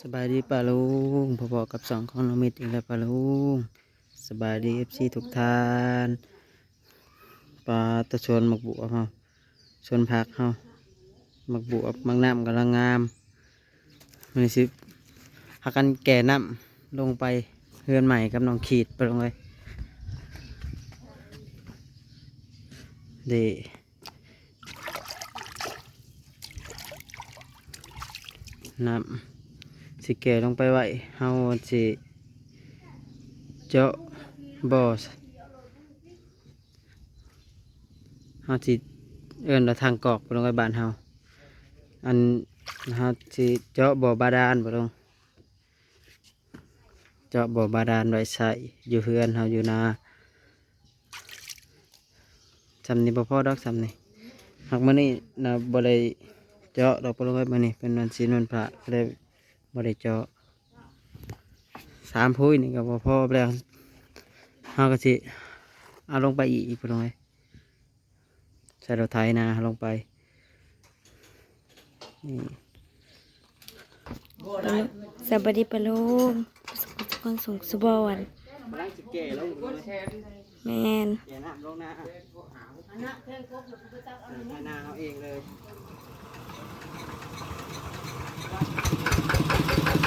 สบายดีป่าลุงพอๆกับสองของน้องมิตรอีกแล้วป่าลุงสบายดีเอฟซีทุกท่านปลาตะชวนหมักบัวเฮาชวนผักเฮาหมักบัวหมักน้ำกำลังงามมันสิหากันแก่น้ำลงไปเฮือนใหม่กับน้องขีดไปลงเลยเดน้ำ สิแก่ลงไปไว้เฮาสิเจาะบ่อเฮาสิเอิ้นว่าทางกอกไปลงไปบ้านเฮาอันเฮาสิเจาะบ่อบาดาลบ่ลงเจาะบ่อบาดาลไว้ใส่อยู่เฮือนเฮาอยู่นาสำนี้บ่พอดอกสำนี้หากมื้อนี้นะบ่ได้เจาะดอกไปลงไปมื้อนี้เป็นวันศีลวันพระก็เลย บริเจาะสามพุ้ยนี่ก็พอพอแล้วเอาก็สิเอาลงไปอีกพอลงไปใส่รถไถนะเอาลงไปนี่สวัสดีปะลุงสุขสุขคนส่งสุบอนกำลังสิแก่ลงแมนแก่น้ำลงนะให้นาเอาเองเลย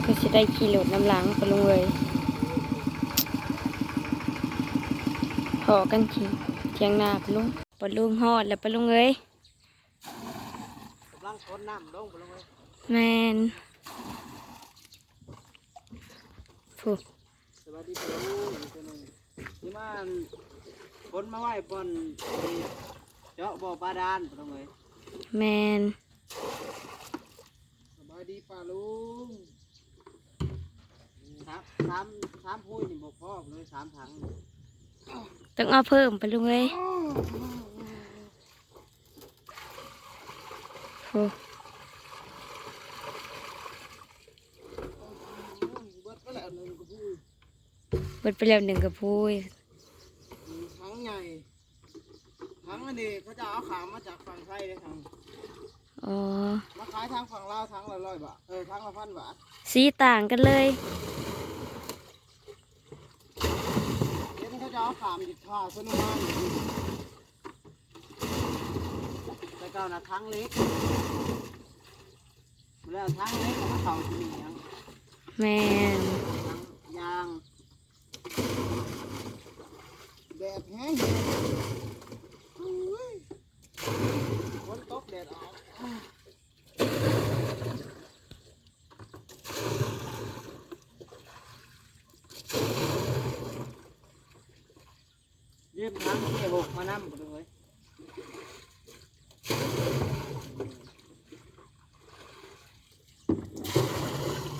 เราก็จะได้ขี่รถน้ำหลังไปลงเลยพอกันทีเทียงหน้าไปลุงปลุงหอดแล้วไปลุงเลยกำลังขนน้ำลงไปลงเลยแมนฟูสวัสดีครับอีกตัวหนึงนี่มันขนมาไว้บนเจาะบ่อบาดาลไปลงเลยแมนสบายดีป่าลุงสามสามสามพุ้ยนี่บอกพ่อเลยสามถังต้องเอาเพิ่มไปลุงเลยฟูเบิดก็แล้วหนึ่งกระพุ้ยเบิดไปแล้วหนึ่งกระพุ้ยถังใหญ่ถังอันนี้เขาจะเอาขามมาจากฝั่งไทยเลยถังอ๋อ มาขายทางฝั่งลาวถังละร้อยบาท เออถังละพันบาท สีต่างกันเลย เดี๋ยวเขาจะเอาขามหยิบท่าสนุมานแต่เก่านะถังเล็กแล้วถังเล็กมันเขาที่นี่ยังแมนถังยางแดดแห้งอุ้ยฝนตกแดดออก ยืมทั้งที่หกมานั่งเลย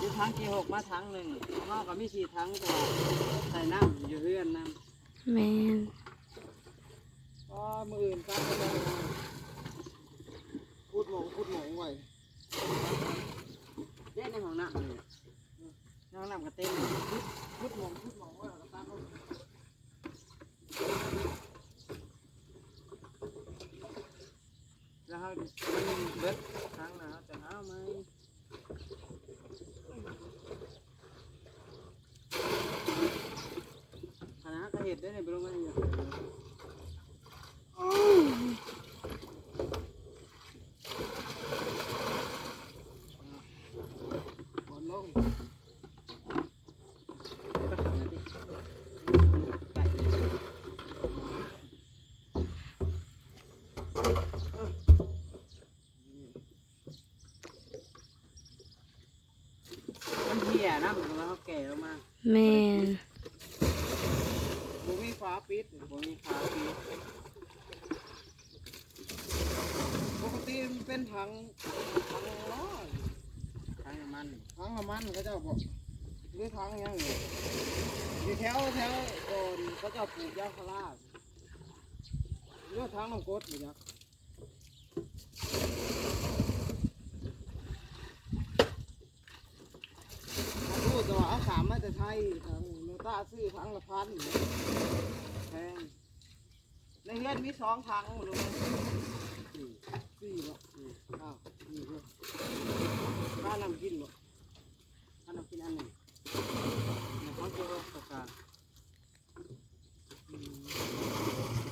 ยืมทั้งที่ห กมาทั้งหนึ่งนอกก็มีสี่ทั้งตัวใส่น้ำอยู่เพื่อนน้แมนำก็มืออื่นก็จะได้พูดหมงพูดหมงไว้เล่นในห้องน้ำเลยในห้องน้ำก็เต็มพูดหมงพูดหมงไว้แล้วก็ตั้ง เห็ดได้เนี่ยไปลงมาเนี่ยบอลลงมันเหี้ยนะเอนเราแก่แล้วมา แม่ มันเป็นถังถังล้อถังน้ำมันถังน้ำมันเขาเจ้าบอกหรือถังยังนี่อยู่แถวแถวโดนเขาเจ้าปลูกยางพาราหรือว่าถังน้ำกรดอยู่นะถ้าพูดแต่ว่าเอาขามมาจะไทยถังโนต้าซื้อถังละพันแพงในเฮือนมีสองถังรู้ไหม สี่สี่บ่สี่อ้าวสี่เพื่อข้านำกินบ่ข้านำกินอันหนึ่งเนี่ยเขาจะเอาประกาศอืม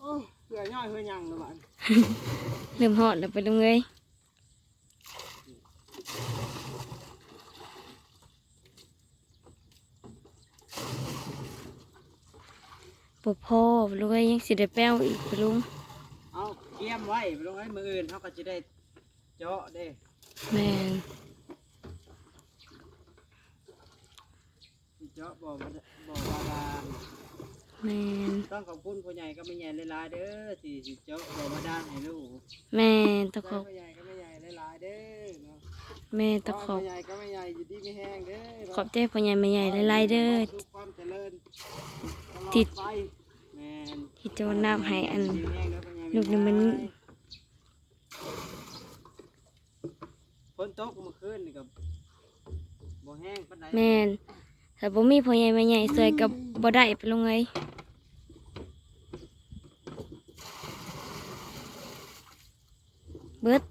โอ้ยเผื่อย่อยเผื่อยังเลยบ้าน เริ่มฮอดแล้วไปลุงเอ้ย บ่พอลุงเอ้ยยังสิได้แป้วอีกไปลุงเอาเกียมไว้ลงให้มืออื่นเขาก็จะได้เจาะเด้แม่นสิเจาะบ่อบาดบ่อบาดาลแม่นต้องขอบคุณพ่อใหญ่ก็ไม่ใหญ่หลายๆเด้อที่สิเจาะบ่อบาดาลให้ลูกแม่นต้องขขออบบพ่อใหญ่ก็ไม่ใหญ่หลายๆเด้อเนาะแม่ต้องขพ่ออบใหญ่ก็ไม่ใหญ่อยู่ดีไม่แห้งเด้อขอบใจพ่อใหญ่แม่ใหญ่หลายๆเด้อทุกความเจริญตลอดที่ ไป แม่นที่โจรน้ำให้อันดีแห้งเด้อพ่อใหญ่ลูกนี่มันฝนตกเมื่อคืนนี่ก็บ่แห้งปานใดแม่นถ้าบ่มีพ่อใหญ่แม่ใหญ่ช่วยก็บ่ได้ไปลุงเอ้ยเบิด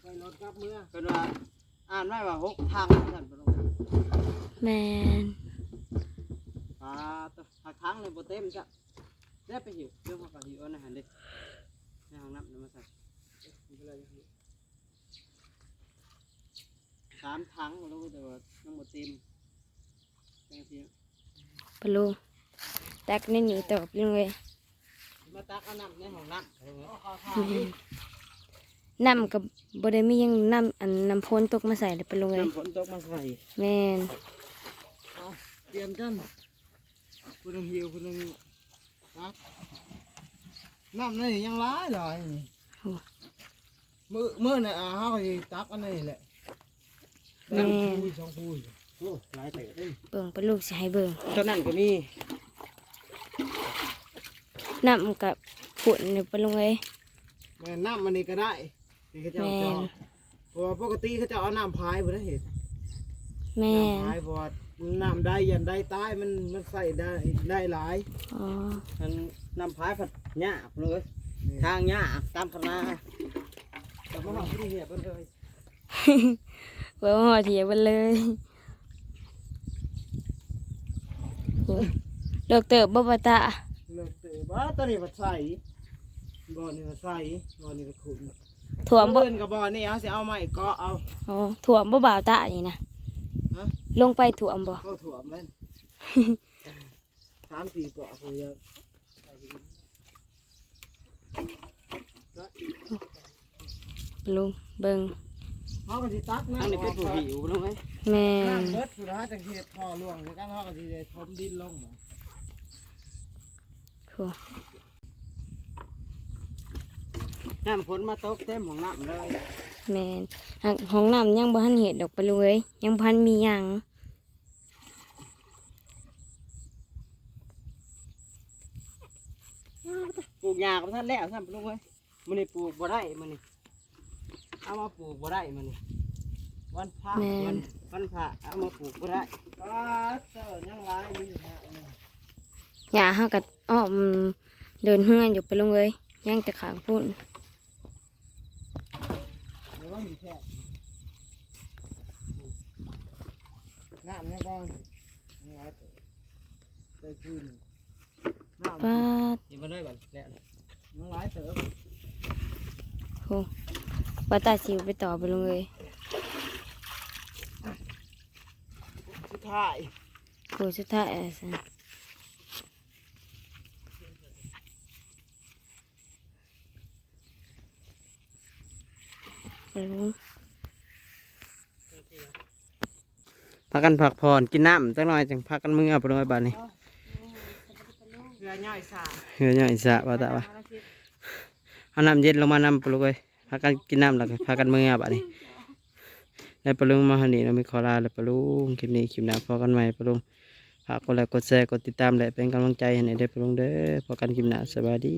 ไปรถกลับเมื่อเพิ่นว่าอ่านไว้ว่าหกทางสั่นบ่ลงแม่น อ่าตัวหักทางเลยบ่เต็มจ้ะได้ไปหิวเรื่องของหิวเอาอาหารเด็กในห้องน้ำน้ำมาใส่ไม่เป็นไรหิวสามถังบ่รู้แต่ว่าน้ำบ่เต็มจังซี่ปะลุงแตกนี่หนีตอบลุงเอ้ยมาตักเอาน้ำในห้องน้ำเอาไว้เอาข้าวแม่นน้ำกับบ่ได้มีหยังน้ำอันน้ำพ้นตกมาใส่เลยปะลุงเอ้ยน้ำฝนตกมาใส่แม่นเอาเตรียมกัน ผู้หนึงหิวผู้หนึงตักน้ำนี่ยังร้ายหลายนี่มือมือเนี่ยอ่าเฮาก็สิตักอันนี้แหละแม่นปุยสองปุยโอ้หลายเตะเลยเบิ่งปะลุงสิให้เบิ่งตอนนั้นก็มีน้ำกับฝุ่นนี่ปะลุงเอ้ยแม่น้ำมันนี่ก็ได้ที่เขาจะเอาแม่จอนเพราะว่าปกติเขาจะเอาน้ำพายบ่ได้เห็นแม่น้ำนพายเพราะว่า น้ำได้ยันได้ตายมันมันใส่ได้ได้หลายอ๋อมันน้ำพายผัดหญ้าเลยทางหญ้าตามคณะแต่มาหอดที่เหียบมันเลยเบิ่งหอเถียบันเลยโอ้เลิกเติบบ่ปะตะเลิกเตะบ้าตอนนี้ผัดใส่บ่อนี่ผัดใส่บ่อนี่ก็ขุนถ่วมบ่เบิ่นกับบ่อนี่เอาสิเอาไม้เกาะเอาอ๋อถ่วมบ่บ่าวตะนี่นะฮะ ลงไปถ่วมบ่เข้าถ่วมมันสามสี่เกาะคือเยอะลุงเบิ่งเขาก็สิตักนะอันนี้เป็นผู้หิวรู้ไหมแม่นน้ำเบิดสุดท้ายจังเฮ็ดพอล่วงแล้วกันเขาก็สิได้ทมดินลงหมดโถ่น้ำฝนมาตกเต็มของน้ำเลย แม่นหากห้องน้ำยังบ่ทันเฮ็ดดอกปะลุงเอ้ยยังบ่ทันมีหยังปลูกหญ้ากับท่านแล้วท่านรู้ไหมมันนี่ปลูกบ่ได้มันนี่เอามาปลูกบ่ได้มันนี่วันพระวันวันพระเอามาปลูกบ่ได้ก็เจอยังหลายมีอยู่นะหญ้าเฮาก็อ้อมเดินเฮือนอยู่ปะลุงเอ้ยยังแต่ข้างพุ่นเดี๋ย ว่ามีแค่น้ำเนี่ยก่อนยังหลายเติบได้คืนน้ำปาดกินมาด้วยก่อนแล้วยังหลายเติบโหว่าตาสิวไปต่อไปลงเอ้ยสุดท้ายโหสุดท้ายอะซั่น ปลาลุง พักกันพักผ่อนกินน้ำจักหน่อยจังพักกันมือเอาไปลงไปบ้านนี้เรือใหญ่สาเฮือยังอิสระว่าแต่ว่าเอาน้ำเย็นลงมานำปลุกเลยพักกันกินน้ำแล้วก็พักกันมือเอาบ้านนี้แล้วปลุงมาหันนี้เรามีขอลาแล้วปลุงคลิปนี้คลิปหน้าพอกันใหม่ปลุงฝากกดไลค์กดแชร์กดติดตามและเป็นกำลังใจให้ในเด้อปลุงเด้อพอกันคลิปหน้าสวัสดี